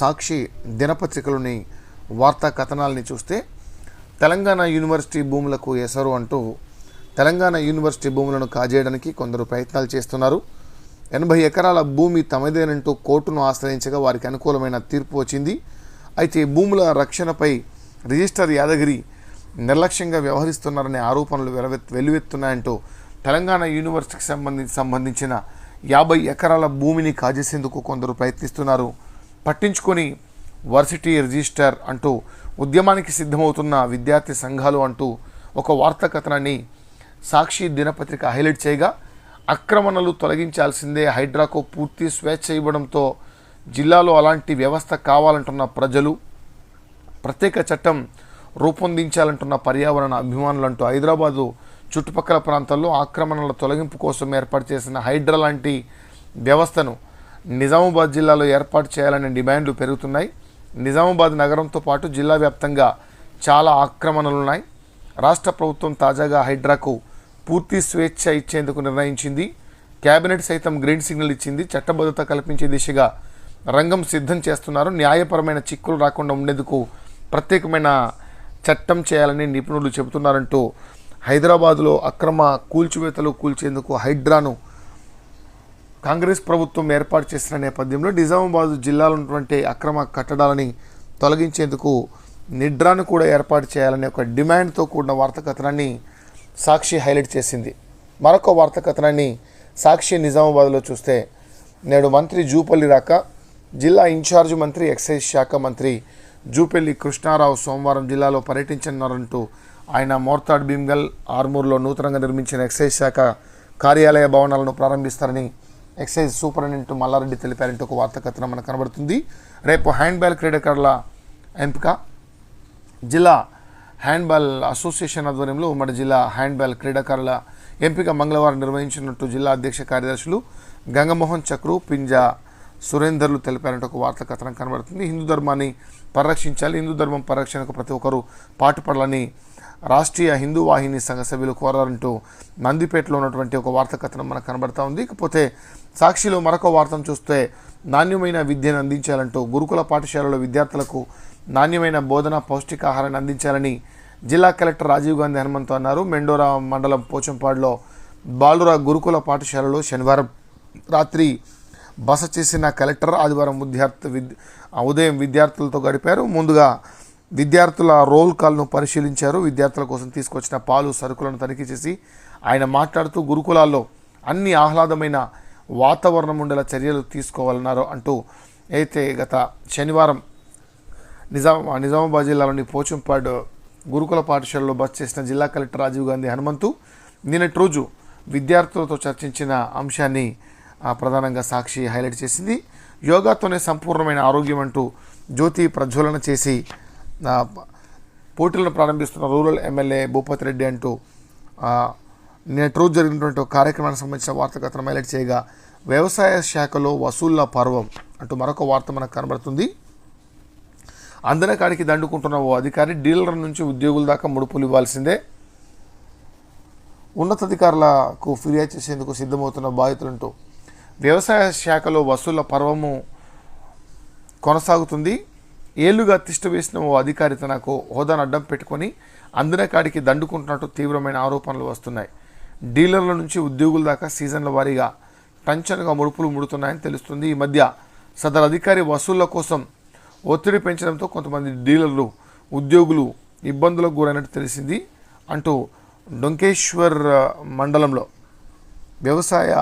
సాక్షి దినపత్రికలోని వార్తా కథనాలని చూస్తే తెలంగాణ యూనివర్సిటీ భూములకు ఎసరు అంటూ తెలంగాణ యూనివర్సిటీ భూములను కాజేయడానికి కొందరు ప్రయత్నాలు చేస్తున్నారు. ఎనభై ఎకరాల భూమి తమదేనంటూ కోర్టును ఆశ్రయించగా వారికి అనుకూలమైన తీర్పు వచ్చింది. అయితే భూముల రక్షణపై రిజిస్టర్ యాదగిరి నిర్లక్ష్యంగా వ్యవహరిస్తున్నారనే ఆరోపణలు వెలవెత్ వెల్లువెత్తున్నాయంటూ తెలంగాణ యూనివర్సిటీకి సంబంధించి సంబంధించిన యాభై ఎకరాల భూమిని కాజేసేందుకు కొందరు ప్రయత్నిస్తున్నారు. పట్టించుకొని వర్సిటీ రిజిస్టర్ అంటూ ఉద్యమానికి సిద్ధమవుతున్న విద్యార్థి సంఘాలు అంటూ ఒక వార్తా కథనాన్ని సాక్షి దినపత్రిక హైలైట్ చేయగా ఆక్రమణలు తొలగించాల్సిందే హైడ్రాకు పూర్తి స్వేచ్ఛ ఇవ్వడంతో జిల్లాలో అలాంటి వ్యవస్థ కావాలంటున్న ప్రజలు ప్రత్యేక చట్టం రూపొందించాలంటున్న పర్యావరణ అభిమానులు అంటూ హైదరాబాదు చుట్టుపక్కల ప్రాంతాల్లో ఆక్రమణల తొలగింపు కోసం ఏర్పాటు చేసిన హైడ్రా లాంటి వ్యవస్థను నిజామాబాద్ జిల్లాలో ఏర్పాటు చేయాలనే డిమాండ్లు పెరుగుతున్నాయి. నిజామాబాద్ నగరంతో పాటు జిల్లా వ్యాప్తంగా చాలా ఆక్రమణలు ఉన్నాయి. రాష్ట్ర ప్రభుత్వం తాజాగా హైడ్రాకు పూర్తి స్వేచ్ఛ ఇచ్చేందుకు నిర్ణయించింది. కేబినెట్ సైతం గ్రీన్ సిగ్నల్ ఇచ్చింది. చట్టబద్ధత కల్పించే దిశగా రంగం సిద్ధం చేస్తున్నారు. న్యాయపరమైన చిక్కులు రాకుండా ఉండేందుకు ప్రత్యేకమైన చట్టం చేయాలని నిపుణులు చెబుతున్నారంటూ హైదరాబాదులో అక్రమ కూల్చివేతలు కూల్చేందుకు హైడ్రాను కాంగ్రెస్ ప్రభుత్వం ఏర్పాటు చేసిన నేపథ్యంలో నిజామాబాద్ జిల్లాలో ఉన్నటువంటి అక్రమ కట్టడాలని తొలగించేందుకు నిడ్రాను కూడా ఏర్పాటు చేయాలనే ఒక డిమాండ్తో కూడిన వార్తా కథనాన్ని సాక్షి హైలైట్ చేసింది. మరొక వార్తా కథనాన్ని సాక్షి నిజామాబాద్లో చూస్తే నేడు మంత్రి జూపల్లి రాక జిల్లా ఇన్ఛార్జ్ మంత్రి ఎక్సైజ్ శాఖ మంత్రి జూపల్లి కృష్ణారావు సోమవారం జిల్లాలో పర్యటించనున్నారంటూ ఆయన మోర్తాడ్ భీమ్గల్ ఆర్మూర్లో నూతనంగా నిర్మించిన ఎక్సైజ్ శాఖ కార్యాలయ భవనాలను ప్రారంభిస్తారని ఎక్సైజ్ సూపరింటెండెంట్ మల్లారెడ్డి తెలిపారంటే ఒక వార్త కథనం మనకు కనబడుతుంది. రేపు హ్యాండ్బాల్ క్రీడాకారుల ఎంపిక. జిల్లా హ్యాండ్బాల్ అసోసియేషన్ ఆధ్వర్యంలో ఉమ్మడి జిల్లా హ్యాండ్బాల్ క్రీడాకారుల ఎంపిక మంగళవారం నిర్వహించినట్టు జిల్లా అధ్యక్ష కార్యదర్శులు గంగమోహన్ చక్రు పింజా సురేందర్లు తెలిపారంటే ఒక వార్త కథనం కనబడుతుంది. హిందూ ధర్మాన్ని పరిరక్షించాలి. హిందూ ధర్మం పరిరక్షణకు ప్రతి ఒక్కరూ పాటుపడాలని రాష్ట్రీయ హిందూ వాహిని సంఘ సభ్యులు కోరారంటూ నందిపేటలో ఉన్నటువంటి ఒక వార్త కథనం మనకు కనబడతా ఉంది. ఇకపోతే సాక్షిలో మరొక వార్తను చూస్తే నాణ్యమైన విద్యను అందించాలంటూ గురుకుల పాఠశాలలో విద్యార్థులకు నాణ్యమైన బోధన పౌష్టికాహారాన్ని అందించాలని జిల్లా కలెక్టర్ రాజీవ్ గాంధీ హనుమంతు అన్నారు. మెండోరా మండలం పోచంపాడులో బాలుర గురుకుల పాఠశాలలో శనివారం రాత్రి బస చేసిన కలెక్టర్ ఆదివారం విద్యార్థి ఉదయం విద్యార్థులతో గడిపారు. ముందుగా విద్యార్థుల రోల్ కాల్ను పరిశీలించారు. విద్యార్థుల కోసం తీసుకొచ్చిన పాలు సరుకులను తనిఖీ చేసి ఆయన మాట్లాడుతూ గురుకులాల్లో అన్ని ఆహ్లాదమైన వాతావరణం ఉండేలా చర్యలు తీసుకోవాలన్నారు అంటూ అయితే గత శనివారం నిజాం నిజామాబాద్ జిల్లాలోని పోచంపాడు గురుకుల పాఠశాలలో బస్ చేసిన జిల్లా కలెక్టర్ రాజీవ్ గాంధీ హనుమంతు నిన్నటి రోజు విద్యార్థులతో చర్చించిన అంశాన్ని ప్రధానంగా సాక్షి హైలైట్ చేసింది. యోగాతోనే సంపూర్ణమైన ఆరోగ్యం అంటూ జ్యోతి ప్రజ్వలన చేసి పోటీలను ప్రారంభిస్తున్న రూరల్ ఎమ్మెల్యే భూపతి రెడ్డి అంటూ ఆ, రోజు జరిగినటువంటి కార్యక్రమానికి సంబంధించిన వార్త కథను హైలైట్ చేయగా వ్యవసాయ శాఖలో వసూళ్ళ పర్వం అంటూ మరొక వార్త మనకు కనబడుతుంది. అందరి కాడికి దండుకుంటున్న ఓ అధికారి డీలర్ నుంచి ఉద్యోగుల దాకా ముడుపులు ఇవ్వాల్సిందే. ఉన్నతాధికారులకు ఫిర్యాదు చేసేందుకు సిద్ధమవుతున్న బాధితులంటూ వ్యవసాయ శాఖలో వసూళ్ళ పర్వము కొనసాగుతుంది. ఏళ్ళుగా తిష్ట వేసిన ఓ అధికారి తనకు హోదాను అడ్డం పెట్టుకొని అందిన కాడికి దండుకుంటున్నట్టు తీవ్రమైన ఆరోపణలు వస్తున్నాయి. డీలర్ల నుంచి ఉద్యోగుల దాకా సీజన్ల వారీగా టంచన్గా ముడుపులు ముడుతున్నాయని తెలుస్తుంది. ఈ మధ్య సదరు అధికారి వసూళ్ళ కోసం ఒత్తిడి పెంచడంతో కొంతమంది డీలర్లు ఉద్యోగులు ఇబ్బందులకు గురైనట్టు తెలిసింది అంటూ డొంకేశ్వర్ మండలంలో వ్యవసాయ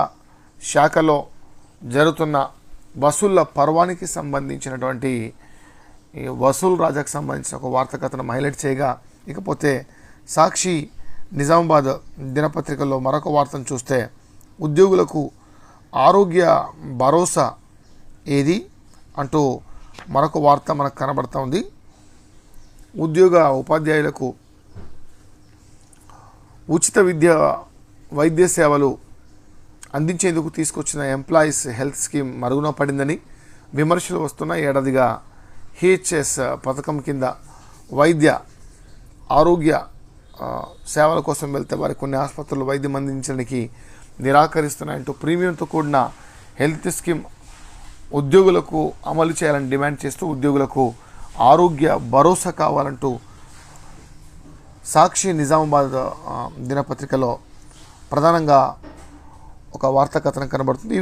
శాఖలో జరుగుతున్న వసూళ్ళ పర్వానికి సంబంధించినటువంటి ఈ వసూల్ రాజాకు సంబంధించిన ఒక వార్త కథను హైలైట్ చేయగా ఇకపోతే సాక్షి నిజామాబాద్ దినపత్రికల్లో మరొక వార్తను చూస్తే ఉద్యోగులకు ఆరోగ్య భరోసా ఏది అంటూ మరొక వార్త మనకు కనబడుతూ ఉంది. ఉద్యోగ ఉపాధ్యాయులకు ఉచిత విద్య వైద్య సేవలు అందించేందుకు తీసుకొచ్చిన ఎంప్లాయీస్ హెల్త్ స్కీమ్ మరుగున పడిందని విమర్శలు వస్తున్న ఏడాదిగా హెచ్ఎస్ పథకం కింద వైద్య ఆరోగ్య సేవల కోసం వెళ్తే వారికి కొన్ని ఆసుపత్రులు వైద్యం అందించడానికి నిరాకరిస్తున్నాయంటూ ప్రీమియంతో కూడిన హెల్త్ స్కీమ్ ఉద్యోగులకు అమలు చేయాలని డిమాండ్ చేస్తూ ఉద్యోగులకు ఆరోగ్య భరోసా కావాలంటూ సాక్షి నిజామాబాద్ దినపత్రికలో ప్రధానంగా ఒక వార్తా కథనం కనబడుతుంది.